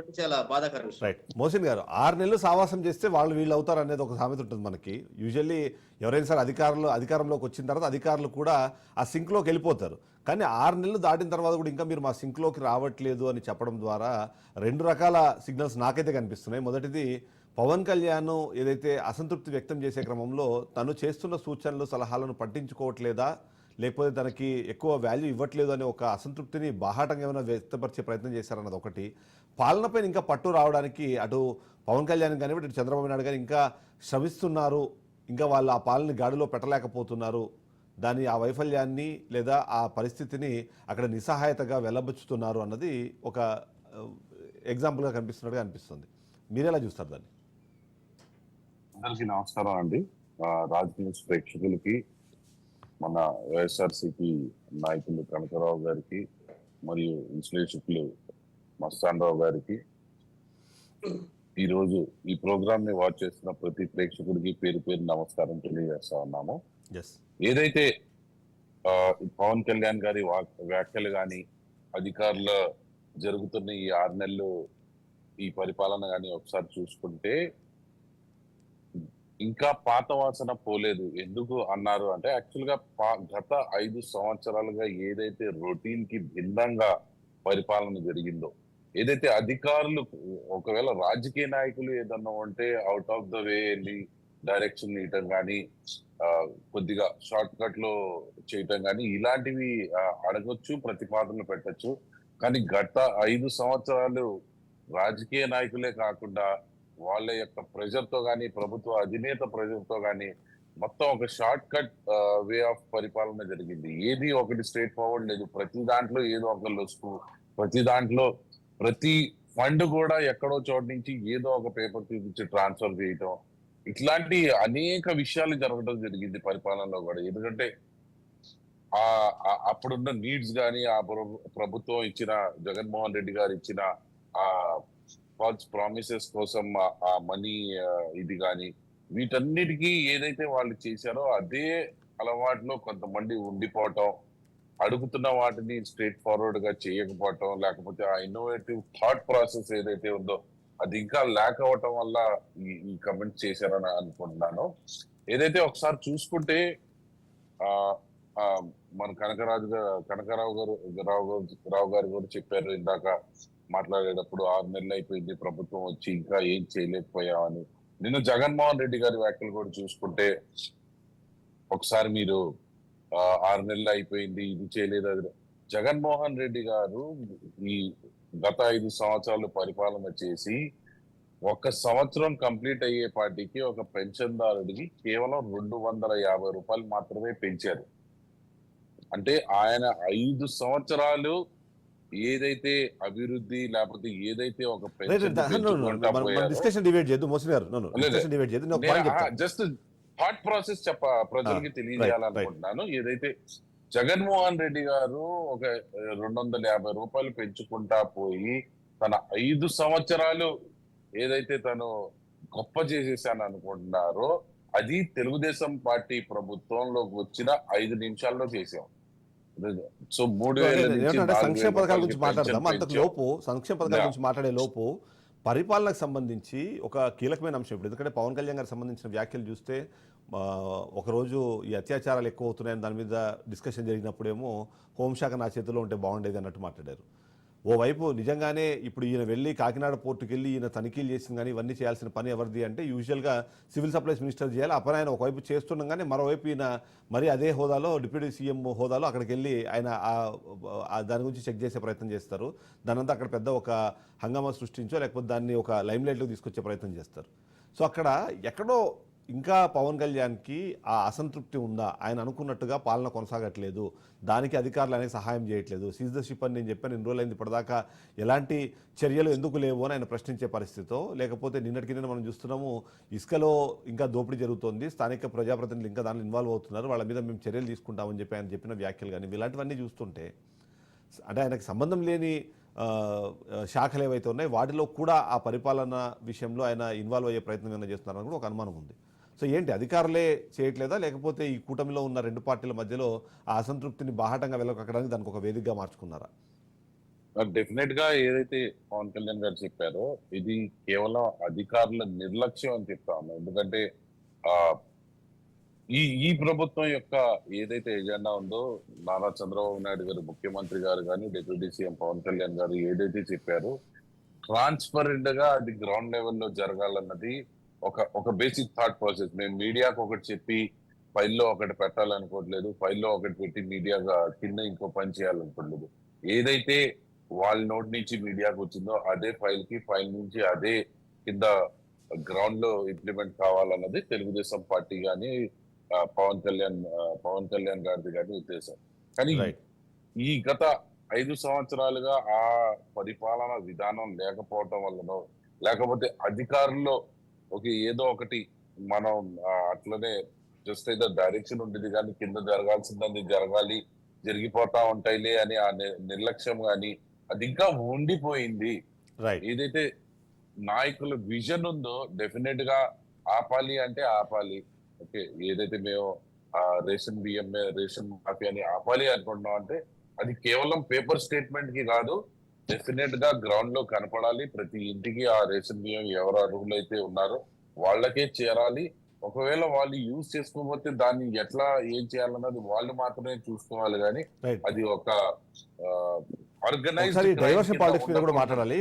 కాబట్టి చాలా బాధాకరం రైట్ మోసిన్ గారు ఆరు నెలలు సావాసం చేస్తే వాళ్ళు వీళ్ళు అవుతారు అనేది ఒక సామెత ఉంటుంది మనకి. యూజువల్లీ ఎవరైనా సరే అధికారులు అధికారంలోకి వచ్చిన తర్వాత అధికారులు కూడా ఆ సింక్లోకి వెళ్ళిపోతారు. కానీ ఆరు నెలలు దాటిన తర్వాత కూడా ఇంకా మీరు మా సింక్లోకి రావట్లేదు అని చెప్పడం ద్వారా రెండు రకాల సిగ్నల్స్ నాకైతే కనిపిస్తున్నాయి. మొదటిది పవన్ కళ్యాణ్ ఏదైతే అసంతృప్తి వ్యక్తం చేసే క్రమంలో తను చేస్తున్న సూచనలు సలహాలను పట్టించుకోవట్లేదా? లేకపోతే తనకి ఎక్కువ వాల్యూ ఇవ్వట్లేదు అనే ఒక అసంతృప్తిని బాహాటంగా ఏమైనా వ్యక్తపరిచే ప్రయత్నం చేశారన్నది ఒకటి. పాలనపైన ఇంకా పట్టు రావడానికి అటు పవన్ కళ్యాణ్ కానివ్వండి ఇటు చంద్రబాబు నాయుడు కానీ ఇంకా శ్రమిస్తున్నారు. ఇంకా వాళ్ళు ఆ పాలన గాడిలో పెట్టలేకపోతున్నారు. దాని ఆ వైఫల్యాన్ని లేదా ఆ పరిస్థితిని అక్కడ నిస్సహాయతగా వెళ్ళబుచ్చుతున్నారు అన్నది ఒక ఎగ్జాంపుల్గా కనిపిస్తున్నట్టుగా అనిపిస్తుంది. మీరు ఎలా చూస్తారు దాన్ని? అందరికీ నమస్కారం అండి. ఆ, రాజ్ న్యూస్ ప్రేక్షకులకి మన వైఎస్ఆర్సిపి నాయకులు కనకరావు గారికి మరియు విశ్లేషకులు మస్తాన్ రావు గారికి ఈ రోజు ఈ ప్రోగ్రామ్ని వాచ్ చేస్తున్న ప్రతి ప్రేక్షకుడికి పేరు పేరు నమస్కారం తెలియజేస్తా ఉన్నాము. ఏదైతే పవన్ కళ్యాణ్ గారి వ్యాఖ్యలు గాని అధికారుల జరుగుతున్న ఈ ఆరు నెలలు ఈ పరిపాలన గాని ఒకసారి చూసుకుంటే ఇంకా పాత వాసన పోలేదు. ఎందుకు అన్నారు అంటే యాక్చువల్గా పా- గత ఐదు సంవత్సరాలుగా ఏదైతే రొటీన్కి భిన్నంగా పరిపాలన జరిగిందో ఏదైతే అధికారులు ఒకవేళ రాజకీయ నాయకులు ఏదన్నా ఉంటే అవుట్ ఆఫ్ ద వే వెళ్ళి డైరెక్షన్ ఇవ్వటం కానీ కొద్దిగా షార్ట్ కట్లో చేయటం కానీ ఇలాంటివి అడగొచ్చు ప్రతిపాదనలు పెట్టచ్చు. కానీ గత ఐదు సంవత్సరాలు రాజకీయ నాయకులే కాకుండా వాళ్ళ యొక్క ప్రెషర్తో కానీ ప్రభుత్వ అధినేత ప్రెషర్తో కానీ మొత్తం ఒక షార్ట్ కట్ వే ఆఫ్ పరిపాలన జరిగింది. ఏది ఒకటి స్ట్రేట్ ఫార్వర్డ్ లేదు. ప్రతి దాంట్లో ఏదో ఒక లొసుకు ప్రతి దాంట్లో ప్రతి ఫండ్ కూడా ఎక్కడో చోటు నుంచి ఏదో ఒక పేపర్ చూపించి ట్రాన్స్ఫర్ చేయటం. ఇట్లాంటి అనేక విషయాలు జరగడం జరిగింది పరిపాలనలో కూడా. ఎందుకంటే ఆ అప్పుడున్న నీడ్స్ కానీ ఆ ప్రభుత్వం ఇచ్చిన జగన్మోహన్ రెడ్డి గారు ఇచ్చిన ఆ ఫాల్స్ ప్రామిసెస్ కోసం ఆ- మనీ ఇది కానీ వీటన్నిటికీ ఏదైతే వాళ్ళు చేశారో అదే అలవాటులో కొంతమంది ఉండిపోవటం అడుగుతున్న వాటిని స్ట్రేట్ ఫార్వర్డ్గా చేయకపోవటం లేకపోతే ఆ ఇన్నోవేటివ్ థాట్ ప్రాసెస్ ఏదైతే ఉందో అది ఇంకా ల్యాక్ అవ్వటం వల్ల ఈ కమెంట్ చేశారని అనుకుంటున్నాను. ఏదైతే ఒకసారి చూసుకుంటే ఆ, మన కనకరాజు గారు కనకరావు గారు రావు గారు రావు గారు కూడా చెప్పారు ఇందాక. మాట్లాడేటప్పుడు ఆరు నెలలు అయిపోయింది ప్రభుత్వం వచ్చి ఇంకా ఏం చేయలేకపోయామని. నిన్న జగన్మోహన్ రెడ్డి గారి వ్యాఖ్యలు కూడా చూసుకుంటే ఒకసారి మీరు ఆరు నెలలు అయిపోయింది ఇది చేయలేదు అది. జగన్మోహన్ రెడ్డి గారు ఈ గత ఐదు సంవత్సరాలు పరిపాలన చేసి ఒక సంవత్సరం కంప్లీట్ అయ్యే పార్టీకి ఒక పెన్షన్దారుడికి కేవలం రెండు వందల యాభై రూపాయలు మాత్రమే పెంచారు. అంటే ఆయన ఐదు సంవత్సరాలు ఏదైతే అభివృద్ధి లేకపోతే ఏదైతే ఒక డిస్కషన్ గారు. జస్ట్ థాట్ ప్రాసెస్ చెప్ప ప్రజలకి తెలియజేయాలనుకుంటున్నాను. ఏదైతే జగన్మోహన్ రెడ్డి గారు ఒక రెండు వందల యాభై రూపాయలు పెంచుకుంటా పోయి తన ఐదు సంవత్సరాలు ఏదైతే తను గొప్ప చేసేసాను అనుకుంటున్నారో అది తెలుగుదేశం పార్టీ ప్రభుత్వంలోకి వచ్చిన ఐదు నిమిషాల్లో చేసాం. సో మూడు సంక్షేమ పథకాల గురించి మాట్లాడదాం అంతకు. లోపు సంక్షేమ పథకాల. గురించి మాట్లాడే లోపు పరిపాలనకు సంబంధించి ఒక కీలకమైన అంశం ఇప్పుడు ఎందుకంటే పవన్ కళ్యాణ్ గారికి సంబంధించిన వ్యాఖ్యలు చూస్తే ఒకరోజు ఈ అత్యాచారాలు ఎక్కువ అవుతున్నాయని దాని మీద డిస్కషన్ జరిగినప్పుడేమో హోంశాఖ నా చేతిలో ఉంటే బాగుండేది అన్నట్టు మాట్లాడారు ఓవైపు నిజంగానే ఇప్పుడు ఈయన వెళ్ళి కాకినాడ పోర్టుకి వెళ్ళి ఈయన తనిఖీలు చేసింది కానీ ఇవన్నీ చేయాల్సిన పని ఎవరిది అంటే యూజువల్గా సివిల్ సప్లైస్ మినిస్టర్ చేయాలి. అప్పుడు ఆయన ఒకవైపు చేస్తుండగానే మరోవైపు ఈయన మరి అదే హోదాలో డిప్యూటీ సీఎం హోదాలో అక్కడికి వెళ్ళి ఆయన దాని గురించి చెక్ చేసే ప్రయత్నం చేస్తారు. దానంతా అక్కడ పెద్ద ఒక హంగామా సృష్టించో లేకపోతే దాన్ని ఒక లైమ్లైట్లోకి తీసుకొచ్చే ప్రయత్నం చేస్తారు. సో అక్కడ ఎక్కడో ఇంకా పవన్ కళ్యాణ్కి ఆ అసంతృప్తి ఉందా? ఆయన అనుకున్నట్టుగా పాలన కొనసాగట్లేదు. దానికి అధికారులు అనేది సహాయం చేయట్లేదు. సీజ్ ద షిప్ అని నేను చెప్పాను ఇన్ని రోజులైంది ఇప్పటిదాకా ఎలాంటి చర్యలు ఎందుకు లేవు అని ఆయన ప్రశ్నించే పరిస్థితితో లేకపోతే నిన్నటికి నిన్న మనం చూస్తున్నాము ఇసుకలో ఇంకా దోపిడీ జరుగుతోంది స్థానిక ప్రజాప్రతినిధులు ఇంకా దానిలో ఇన్వాల్వ్ అవుతున్నారు వాళ్ళ మీద మేము చర్యలు తీసుకుంటామని చెప్పి ఆయన చెప్పిన వ్యాఖ్యలు కానీ ఇలాంటివన్నీ చూస్తుంటే అంటే ఆయనకు సంబంధం లేని శాఖలు ఏవైతే ఉన్నాయో వాటిలో కూడా ఆ పరిపాలన విషయంలో ఆయన ఇన్వాల్వ్ అయ్యే ప్రయత్నం ఏమైనా చేస్తున్నారని కూడా ఒక అనుమానం ఉంది. సో ఏంటి అధికారులే చేయట్లేదా? లేకపోతే ఈ కూటమిలో ఉన్న రెండు పార్టీల మధ్యలో ఆ అసంతృప్తిని బాహటంగా వెళ్ళకక్కడానికి దానికి ఒక వేదికగా మార్చుకున్నారా? డెఫినెట్గా ఏదైతే పవన్ కళ్యాణ్ గారు చెప్పారో ఇది కేవలం అధికారుల నిర్లక్ష్యం అని చెప్తాము. ఎందుకంటే ఆ ఈ ఈ ప్రభుత్వం యొక్క ఏదైతే ఎజెండా ఉందో నారా చంద్రబాబు నాయుడు గారు ముఖ్యమంత్రి గారు కానీ డిప్యూటీ సీఎం పవన్ కళ్యాణ్ గారు ఏదైతే చెప్పారో ట్రాన్స్పరెంట్గా అది గ్రౌండ్ లెవెల్లో జరగాలన్నది ఒక ఒక బేసిక్ థాట్ ప్రాసెస్ మేము మీడియాకు ఒకటి చెప్పి ఫైల్లో ఒకటి పెట్టాలనుకోవట్లేదు. ఫైల్లో ఒకటి పెట్టి మీడియాగా కింద ఇంకో పని చేయాలనుకోవట్లేదు. ఏదైతే వాళ్ళ నోటి నుంచి మీడియాకు వచ్చిందో అదే ఫైల్కి ఫైల్ నుంచి అదే కింద గ్రౌండ్లో ఇంప్లిమెంట్ కావాలన్నది తెలుగుదేశం పార్టీ గాని ఆ, పవన్ కళ్యాణ్ పవన్ కళ్యాణ్ గారిది కానీ ఉద్దేశం. కానీ ఈ గత ఐదు సంవత్సరాలుగా ఆ పరిపాలన విధానం లేకపోవటం వల్లనో లేకపోతే అధికారుల్లో ఒక ఏదో ఒకటి మనం అట్లనే జస్ట్ ఏదో డైరెక్షన్ ఉండేది కానీ కింద జరగాల్సిందని జరగాలి జరిగిపోతా ఉంటాయిలే అని ఆ నిర్లక్ష్యం కానీ అది ఇంకా ఉండిపోయింది. ఏదైతే నాయకుల విజన్ ఉందో డెఫినెట్గా ఆపాలి అంటే ఆపాలి. ఓకే ఏదైతే మేము ఆ రేషన్ బియ్యం రేషన్ మాఫియాని ఆపాలి అనుకుంటున్నాం అంటే అది కేవలం పేపర్ స్టేట్మెంట్కి కాదు డెఫినెట్గా గ్రౌండ్లో కనపడాలి. ప్రతి ఇంటికి ఆ రేషన్ బియ్యం ఎవరు అర్హులు అయితే ఉన్నారో వాళ్ళకే చేరాలి. ఒకవేళ వాళ్ళు యూజ్ చేసుకోకపోతే దాన్ని ఎట్లా ఏం చేయాలన్నది వాళ్ళు మాత్రమే చూసుకోవాలి. కానీ అది ఒక ఆర్గనైజ్ ఒకసారి డైవర్షన్ పాలిటిక్స్ మీద కూడా మాట్లాడాలి.